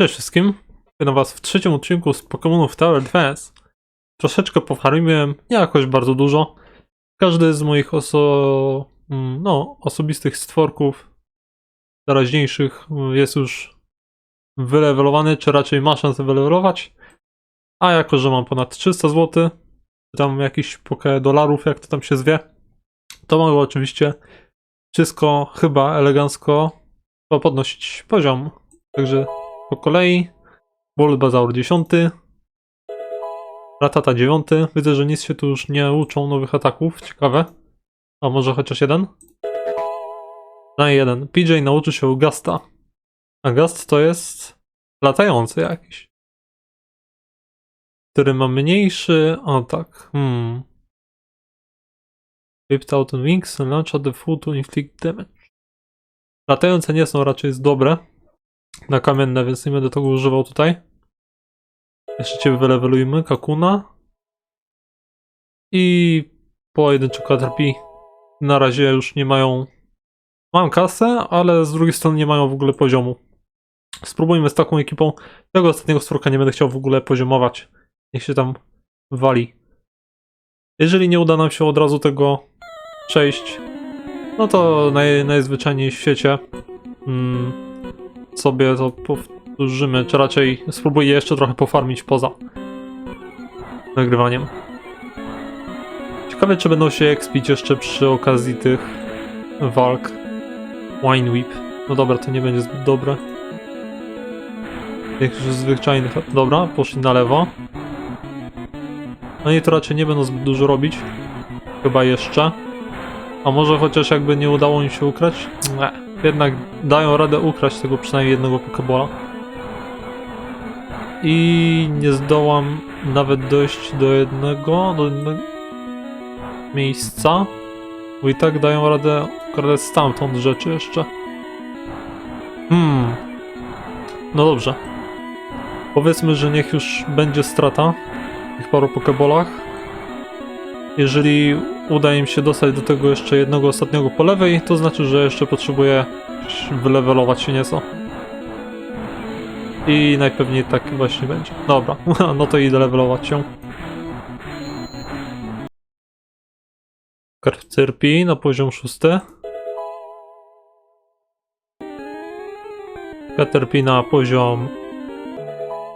Cześć wszystkim. Witam was w trzecim odcinku z Pokémonów Tower Defense. Troszeczkę pofarmiłem, nie jakoś bardzo dużo. Każdy z moich oso... mm, no, osobistych stworków teraźniejszych mm, jest już wylewelowany, czy raczej ma szansę wylewelować. A jako, że mam ponad 300 zł, czy tam jakieś pokę dolarów, jak to tam się zwie, to mogę oczywiście wszystko chyba elegancko podnosić poziom. Także po kolei. Bulbasaur 10. Ratata 9. Widzę, że nic się tu już nie uczą nowych ataków. Ciekawe. A może chociaż jeden? Na jeden. PJ nauczy się Gasta. A Gast to jest latający jakiś. Który ma mniejszy atak. Hmm. Whipped out wings and launch at the full to inflict damage. Latające nie są raczej dobre na kamienne, więc nie będę tego używał tutaj. Jeszcze cię wylewelujmy, Kakuna. I pojedynczo Caterpie na razie już nie mają... Mam kasę, ale z drugiej strony nie mają w ogóle poziomu. Spróbujmy z taką ekipą. Tego ostatniego stworka nie będę chciał w ogóle poziomować. Niech się tam wali. Jeżeli nie uda nam się od razu tego przejść, no to naj, najzwyczajniej w świecie mm, sobie to powtórzymy, czy raczej spróbuję jeszcze trochę pofarmić poza nagrywaniem. Ciekawe, czy będą się expić jeszcze przy okazji tych walk. Wine Whip. No dobra, to nie będzie zbyt dobre. Tych zwyczajnych. Dobra, poszli na lewo. No i to raczej nie będą zbyt dużo robić. Chyba jeszcze. A może chociaż jakby nie udało im się ukraść? Nie. Jednak dają radę ukraść tego przynajmniej jednego Pokebola. I nie zdołam nawet dojść do jednego, do jednego miejsca. Bo i tak dają radę ukradać stamtąd rzeczy jeszcze. Hmm. No dobrze. Powiedzmy, że niech już będzie strata w tych paru Pokebolach. Jeżeli uda im się dostać do tego jeszcze jednego ostatniego po lewej, to znaczy, że jeszcze potrzebuję wylewelować się nieco. I najpewniej tak właśnie będzie. Dobra, no to idę levelować się. Caterpie na poziom szósty. Caterpie na poziom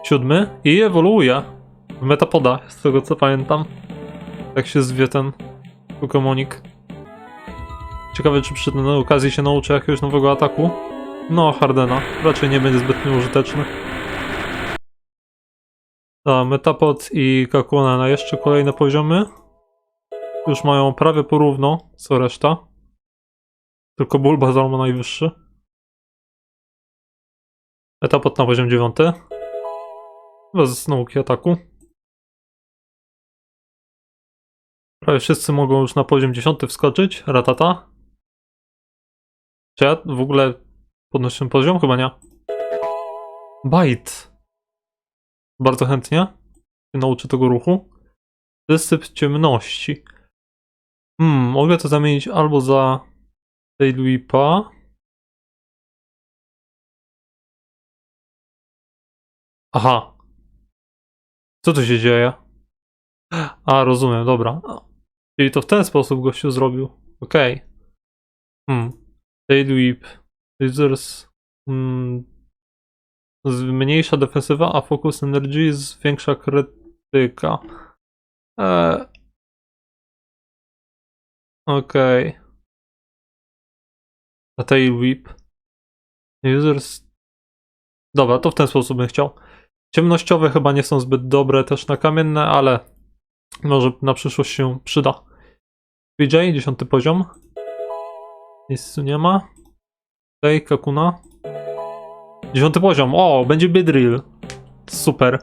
siódmy i ewoluuje w Metapoda, z tego co pamiętam. Tak się zwie ten Pokemonik. Ciekawe, czy przy tej okazji się nauczy jakiegoś nowego ataku. No, Hardena. Raczej nie będzie zbytnio użyteczny. A, Metapod i Kakuna na jeszcze kolejne poziomy. Już mają prawie porówno, co reszta. Tylko Bulbasaur ma najwyższy. Metapod na poziom 9. Bez nauki ataku. Prawie wszyscy mogą już na poziom 10 wskoczyć. Ratata. Czy ja w ogóle podnoszę poziom? Chyba nie. Bite. Bardzo chętnie się nauczę tego ruchu. Wysyp ciemności. Hmm, mogę to zamienić albo za Tailwhipa. Aha. Co tu się dzieje? A, rozumiem, dobra. Czyli to w ten sposób gościu zrobił. Okej. Okay. Hmm. Tail Whip. Lasers. Hmm. Zmniejsza defensywa, a focus energy zwiększa krytyka. Eee. Okej. Okay. A Tail Whip. Users. Dobra, to w ten sposób bym chciał. Ciemnościowe chyba nie są zbyt dobre też na kamienne, ale może na przyszłość się przyda. PJ, dziesiąty poziom. Nic tu nie ma. Tutaj, Kakuna. Dziesiąty poziom. O, będzie Bydrill. Super.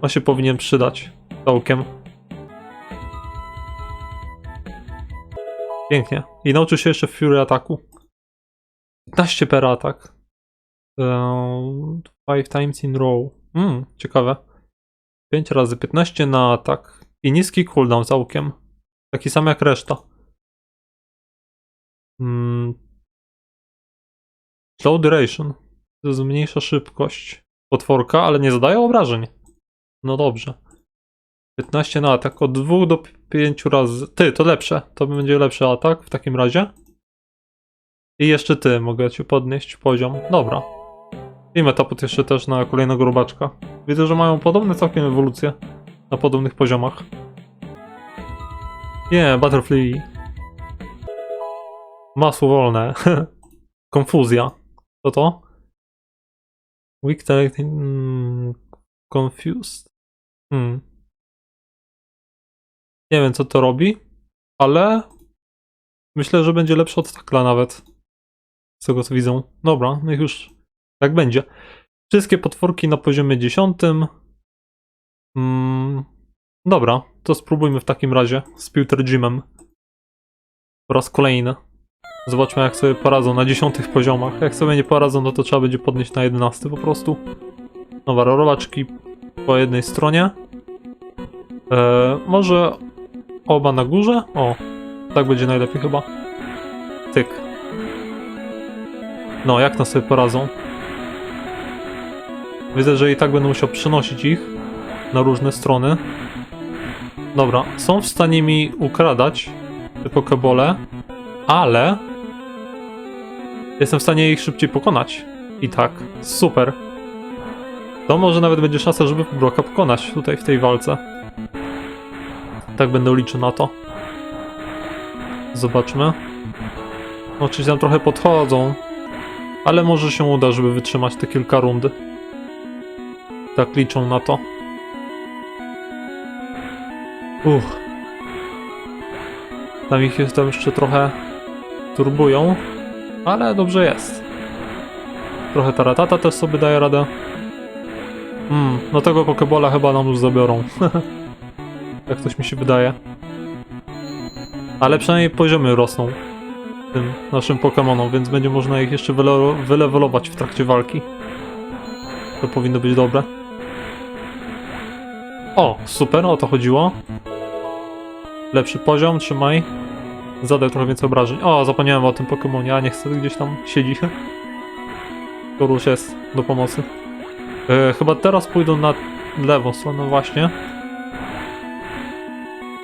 To się powinien przydać. Całkiem. Pięknie. I nauczy się jeszcze Fury ataku. 15 per atak. 5 times in row. Hmm, ciekawe. 5 razy 15 na atak. I niski cooldown całkiem. Taki sam jak reszta. Hmm. Slow duration. zmniejsza szybkość potworka, ale nie zadaje obrażeń. No dobrze. 15 na atak, od 2 do 5 razy. Ty, to lepsze. To będzie lepszy atak w takim razie. I jeszcze ty, mogę ci podnieść poziom. Dobra. I metapod jeszcze też na kolejnego robaczka. Widzę, że mają podobne całkiem ewolucje na podobnych poziomach. Nie, Butterfly. Masło wolne. Konfuzja. Co to? Weak targeting. Mm, confused. Hmm. Nie wiem, co to robi, ale myślę, że będzie lepszy od takla nawet. Z tego co widzę. Dobra, niech już tak będzie. Wszystkie potworki na poziomie 10. Mm, dobra, to spróbujmy w takim razie z Pewter Jimem. Po raz kolejny. Zobaczmy jak sobie poradzą na 10 poziomach. Jak sobie nie poradzą, no to trzeba będzie podnieść na 11 po prostu. Dobra, robaczki po jednej stronie. Eee, może oba na górze? O, tak będzie najlepiej chyba. Tyk. No, jak na sobie poradzą? Widzę, że i tak będę musiał przenosić ich na różne strony. Dobra, są w stanie mi ukradać te pokebole, ale jestem w stanie ich szybciej pokonać. I tak, super. To może nawet będzie szansa, żeby Broka pokonać tutaj w tej walce. Tak będę liczył na to. Zobaczmy. Oczywiście tam trochę podchodzą, ale może się uda, żeby wytrzymać te kilka rund. Tak liczą na to. Uff. Tam ich jest tam jeszcze trochę turbują, ale dobrze jest. Trochę taratata też sobie daje radę. Hmm, no tego pokebola chyba nam już zabiorą. Jak coś mi się wydaje. Ale przynajmniej poziomy rosną tym naszym Pokemonom, więc będzie można ich jeszcze wyle wylewelować w trakcie walki. To powinno być dobre. O, super, o to chodziło. Lepszy poziom, trzymaj. Zadaj trochę więcej obrażeń. O, zapomniałem o tym Pokemonie, a nie chcę, gdzieś tam siedzi. Koruś jest do pomocy. E, chyba teraz pójdą na lewą stronę właśnie.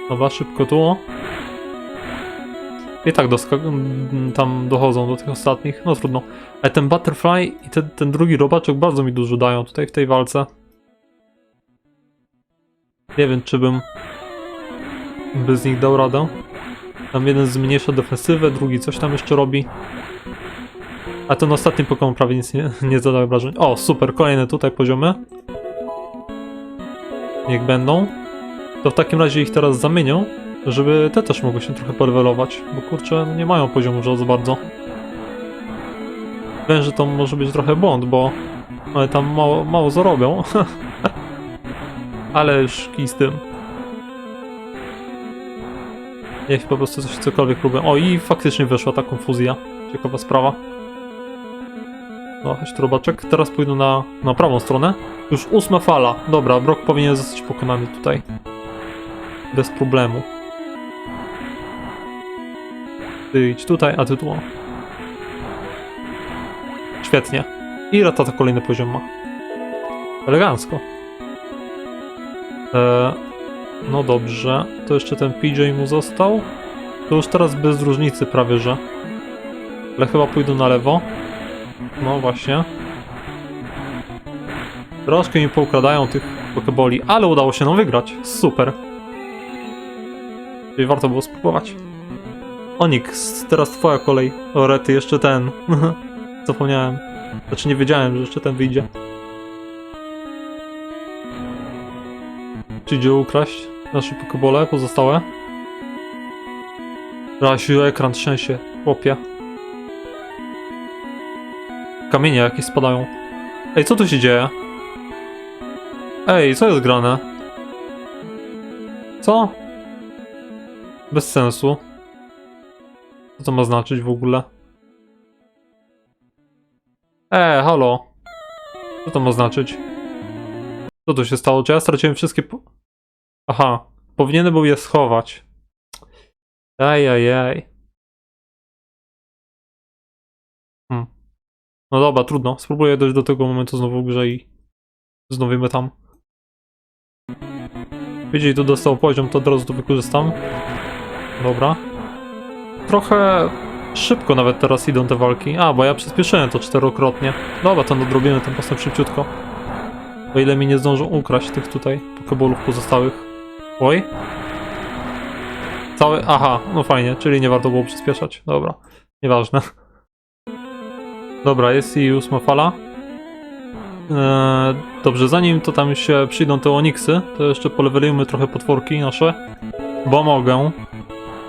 Dobra, szybko tu. I tak doska- m, tam dochodzą do tych ostatnich. No trudno. Ale ten Butterfly i ten, ten drugi robaczek bardzo mi dużo dają tutaj w tej walce. Nie wiem, czy bym by z nich dał radę. Tam jeden zmniejsza defensywę, drugi coś tam jeszcze robi. A ten ostatni Pokémon prawie nic nie, nie zadaje obrażeń. O, super, kolejne tutaj poziomy. Niech będą. To w takim razie ich teraz zamienią, żeby te też mogły się trochę polewelować, bo kurczę, no nie mają poziomu za bardzo. Wiem, że to może być trochę błąd, bo one tam mało, mało zarobią. Ale już kij z tym. Niech po prostu coś cokolwiek próbują. O i faktycznie weszła ta konfuzja. Ciekawa sprawa. No, robaczek. Teraz pójdę na, na prawą stronę. Już ósma fala. Dobra, Brock powinien zostać pokonany tutaj. Bez problemu. Ty idź tutaj, a ty tu. Świetnie. I ratata kolejny poziom ma. Elegancko. Eee, no dobrze. To jeszcze ten PJ mu został. To już teraz bez różnicy prawie, że. Ale chyba pójdę na lewo. No właśnie. Troszkę mi poukradają tych pokeboli, ale udało się nam wygrać. Super. Czyli warto było spróbować. Onyx, teraz twoja kolej. O rety, jeszcze ten. Zapomniałem. Znaczy nie wiedziałem, że jeszcze ten wyjdzie. Czy idzie ukraść nasze pokebole pozostałe? Rasiu, ekran trzęsie, chłopie. Kamienie jakieś spadają. Ej, co tu się dzieje? Ej, co jest grane? Co? Bez sensu. Co to ma znaczyć w ogóle? E, halo. Co to ma znaczyć? Co tu się stało? Czy ja straciłem wszystkie... Po... Aha. Powinienem był je schować. Ajajaj. No dobra, trudno. Spróbuję dojść do tego momentu znowu w grze i znowimy tam. Widzieli, tu dostał poziom, to od razu to wykorzystam. Dobra. Trochę szybko nawet teraz idą te walki. A, bo ja przyspieszyłem to czterokrotnie. Dobra, to nadrobimy ten postęp szybciutko. O ile mi nie zdążą ukraść tych tutaj pokebolów pozostałych. Oj. Cały... Aha, no fajnie, czyli nie warto było przyspieszać. Dobra, nieważne. Dobra, jest i ósma fala. Eee, dobrze, zanim to tam się przyjdą te oniksy, to jeszcze polewelujmy trochę potworki nasze, bo mogę.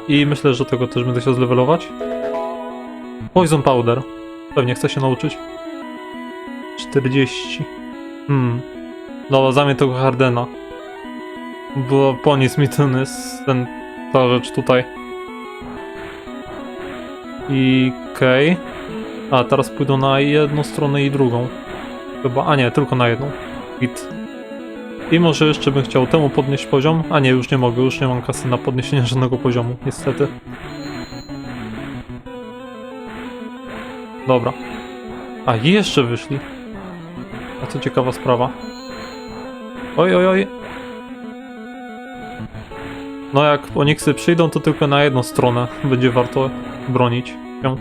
I myślę, że tego też będę chciał zlevelować. Poison Powder. Pewnie chcę się nauczyć. 40. Hmm. Dobra, zamień tego Hardena. Bo po nic mi ten jest ten, ta rzecz tutaj. I okej. A, teraz pójdą na jedną stronę i drugą. Chyba, a nie, tylko na jedną. Git. I może jeszcze bym chciał temu podnieść poziom. A nie, już nie mogę, już nie mam kasy na podniesienie żadnego poziomu, niestety. Dobra. A, jeszcze wyszli. To ciekawa sprawa. Oj, oj, oj. No jak Oniksy przyjdą, to tylko na jedną stronę będzie warto bronić się.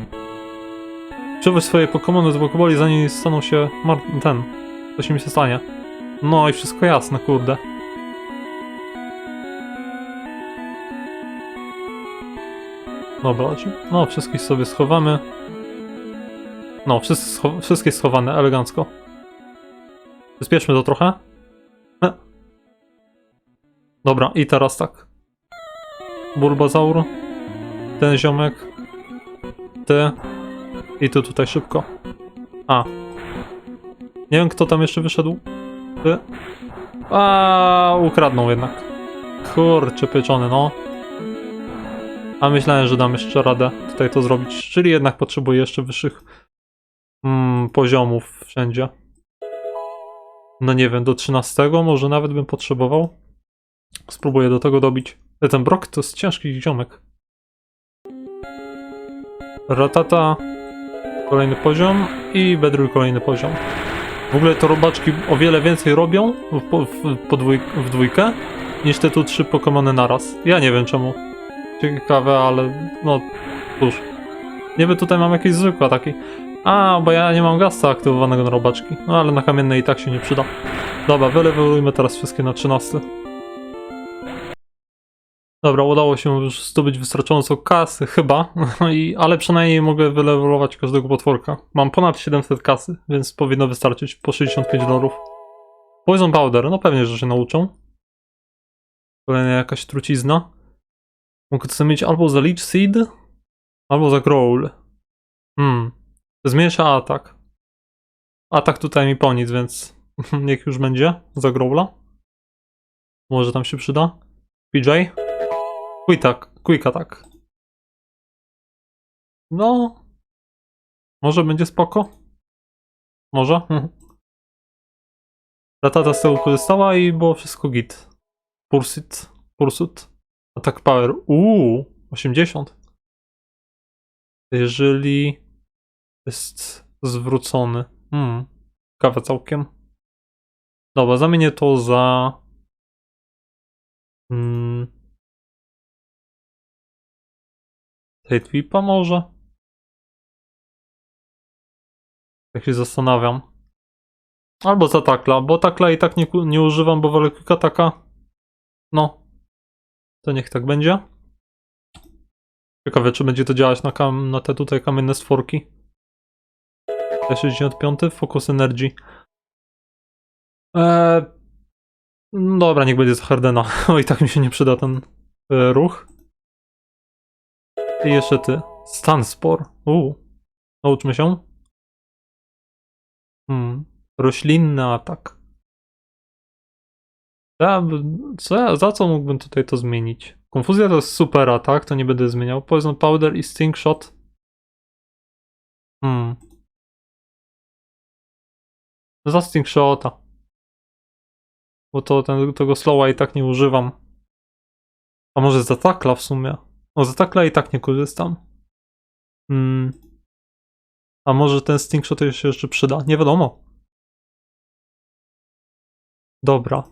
Przywóź swoje Pokemony z Pokeboli, zanim staną się mar... ten. Co się mi się stanie. No i wszystko jasne, kurde. Dobra, no wszystkich sobie schowamy. No, wszystkie schowane, elegancko. Przyspieszmy to trochę. E. Dobra, i teraz tak. Bulbazaur. Ten ziomek. Ty. I tu tutaj szybko. A. Nie wiem, kto tam jeszcze wyszedł. Ty. A, ukradną jednak. Kurczę, pieczony, no. A myślałem, że dam jeszcze radę tutaj to zrobić. Czyli jednak potrzebuję jeszcze wyższych mm, poziomów wszędzie. No nie wiem, do 13 może nawet bym potrzebował. Spróbuję do tego dobić. Ten brok to jest ciężki ziomek. Ratata kolejny poziom i Bedroll kolejny poziom. W ogóle to robaczki o wiele więcej robią w, w, podwój, w dwójkę niż te tu trzy Pokemony naraz. Ja nie wiem czemu. Ciekawe, ale no cóż. Niby tutaj mam jakieś zwykłe ataki. A, bo ja nie mam gasta aktywowanego na robaczki. No ale na kamiennej i tak się nie przyda. Dobra, wylewelujmy teraz wszystkie na 13. Dobra, udało się już zdobyć wystarczająco kasy, chyba, I, ale przynajmniej mogę wylewelować każdego potworka. Mam ponad 700 kasy, więc powinno wystarczyć po 65 dolarów. Poison Powder, no pewnie, że się nauczą. Kolejna jakaś trucizna. Mogę to mieć albo za Leech Seed, albo za Growl. Hmm. Zmniejsza atak. Atak tutaj mi po nic, więc niech już będzie za Growla. Może tam się przyda. PJ? Quick attack. Quick attack. No. Może będzie spoko? Może? Ratata z tego korzystała i było wszystko git. Pursuit. Pursuit. Attack power. Uuu. 80. Jeżeli jest zwrócony. Hmm. Ciekawe całkiem. Dobra, zamienię to za... Hmm. State VIPa może? Tak się zastanawiam. Albo za takla, bo takla i tak nie, nie używam, bo wolę quick attacka. No. To niech tak będzie. Ciekawe, czy będzie to działać na, kam- na te tutaj kamienne stworki. T65, Focus Energy. Eee, dobra, niech będzie z Hardena. O, i tak mi się nie przyda ten e, ruch. I jeszcze ty. Stan Spor. Uuu. Nauczmy się. Hmm. Roślinny atak. Ja, co, ja- za co mógłbym tutaj to zmienić? Konfuzja to jest super atak, to nie będę zmieniał. Poison Powder i Sting Shot. Hmm. Za Sting Shota. Bo to ten, tego slowa i tak nie używam. A może za takla w sumie? O, za takla i tak nie korzystam. Hmm. A może ten Stingshot się jeszcze przyda? Nie wiadomo. Dobra.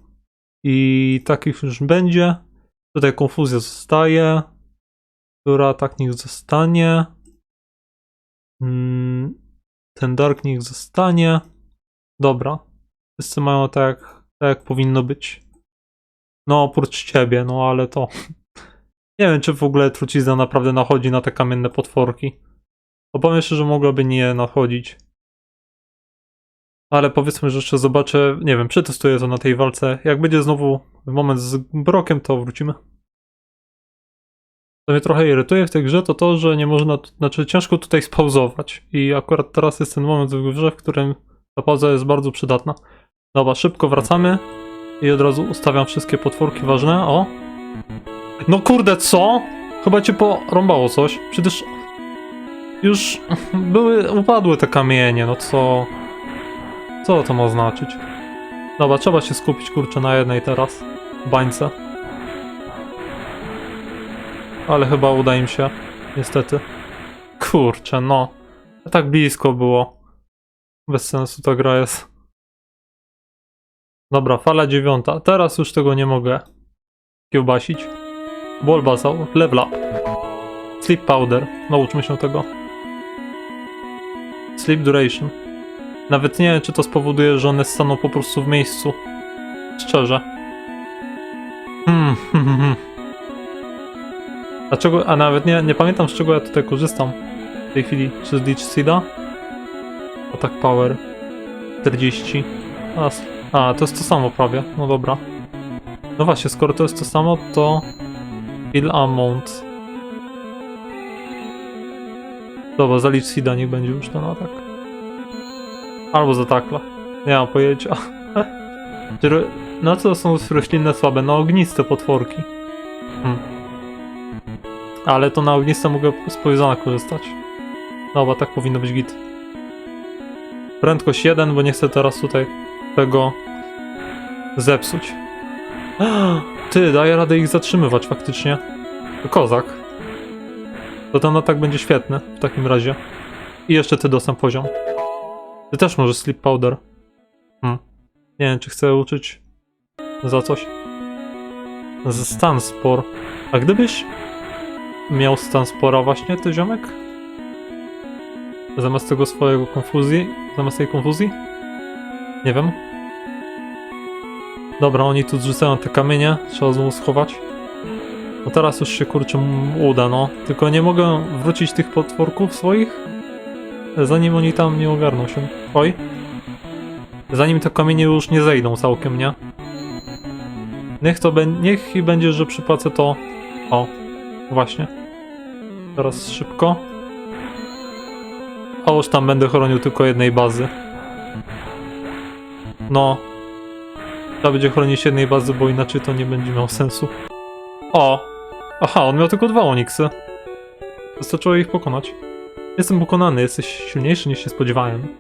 I takich już będzie. Tutaj konfuzja zostaje. Która tak niech zostanie. Mm, Ten Dark niech zostanie. Dobra. Wszyscy mają tak, tak jak powinno być. No, oprócz ciebie, no ale to. Nie wiem, czy w ogóle trucizna naprawdę nachodzi na te kamienne potworki. Opowiem szczerze, że mogłaby nie nachodzić. Ale powiedzmy, że jeszcze zobaczę, nie wiem, przetestuję to na tej walce. Jak będzie znowu moment z Brokiem, to wrócimy. Co mnie trochę irytuje w tej grze, to to, że nie można, znaczy ciężko tutaj spauzować. I akurat teraz jest ten moment w grze, w którym ta pauza jest bardzo przydatna. Dobra, szybko wracamy i od razu ustawiam wszystkie potworki ważne. O! No kurde, co? Chyba cię porąbało coś. Przecież już były, upadły te kamienie, no co? Co to ma znaczyć? Dobra, trzeba się skupić, kurczę, na jednej teraz. Bańce. Ale chyba uda im się, niestety. Kurczę, no. Tak blisko było. Bez sensu ta gra jest. Dobra, fala dziewiąta. Teraz już tego nie mogę kiełbasić. Bulbasaur, level up. Sleep powder. Nauczmy się tego. Sleep duration. Nawet nie wiem, czy to spowoduje, że one staną po prostu w miejscu. Szczerze. Hmm, hmm, hmm, hmm. Dlaczego? A nawet nie, nie pamiętam z czego ja tutaj korzystam. W tej chwili. Czy z Leech Seeda? Attack Power. 40. A, to jest to samo prawie. No dobra. No właśnie, skoro to jest to samo, to... Heal Amount. Dobra, za Leech Seeda niech będzie już ten atak. Albo za takla. Nie mam pojęcia. Na co są roślinne słabe? Na ogniste potworki. Hmm. Ale to na ogniste mogę z poisona korzystać. Dobra, tak powinno być git. Prędkość 1, bo nie chcę teraz tutaj tego zepsuć. Ty, daję radę ich zatrzymywać faktycznie. Kozak. To ten atak będzie świetny w takim razie. I jeszcze ty dostęp poziom. Ty też możesz sleep powder. Hmm. Nie wiem, czy chcę uczyć za coś. Ze stan spor. A gdybyś miał stan spora właśnie, ty ziomek? Zamiast tego swojego konfuzji? Zamiast tej konfuzji? Nie wiem. Dobra, oni tu zrzucają te kamienie, trzeba znowu schować. No teraz już się kurczę uda, no. Tylko nie mogę wrócić tych potworków swoich, zanim oni tam nie ogarną się. Oj. Zanim te kamienie już nie zejdą całkiem, nie? Niech to będzie, niech i będzie, że przypłacę to. O, właśnie. Teraz szybko. Już tam będę chronił tylko jednej bazy. No. Trzeba będzie chronić jednej bazy, bo inaczej to nie będzie miało sensu. O! Aha, on miał tylko dwa Oniksy. Wystarczyło ich pokonać. Jestem pokonany, jesteś silniejszy niż się spodziewałem.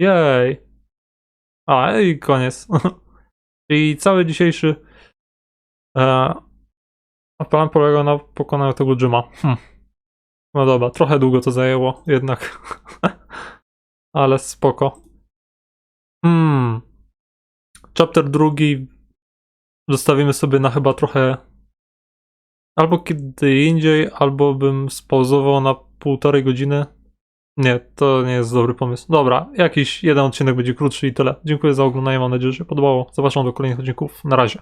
Jej! A, i koniec. I cały dzisiejszy e, plan polegał na pokonaniu tego Jima. Hm. No dobra, trochę długo to zajęło, jednak. Ale spoko. Hmm. Chapter drugi zostawimy sobie na chyba trochę albo kiedy indziej, albo bym spauzował na półtorej godziny. Nie, to nie jest dobry pomysł. Dobra, jakiś jeden odcinek będzie krótszy i tyle. Dziękuję za oglądanie, mam nadzieję, że się podobało. Zapraszam do kolejnych odcinków. Na razie.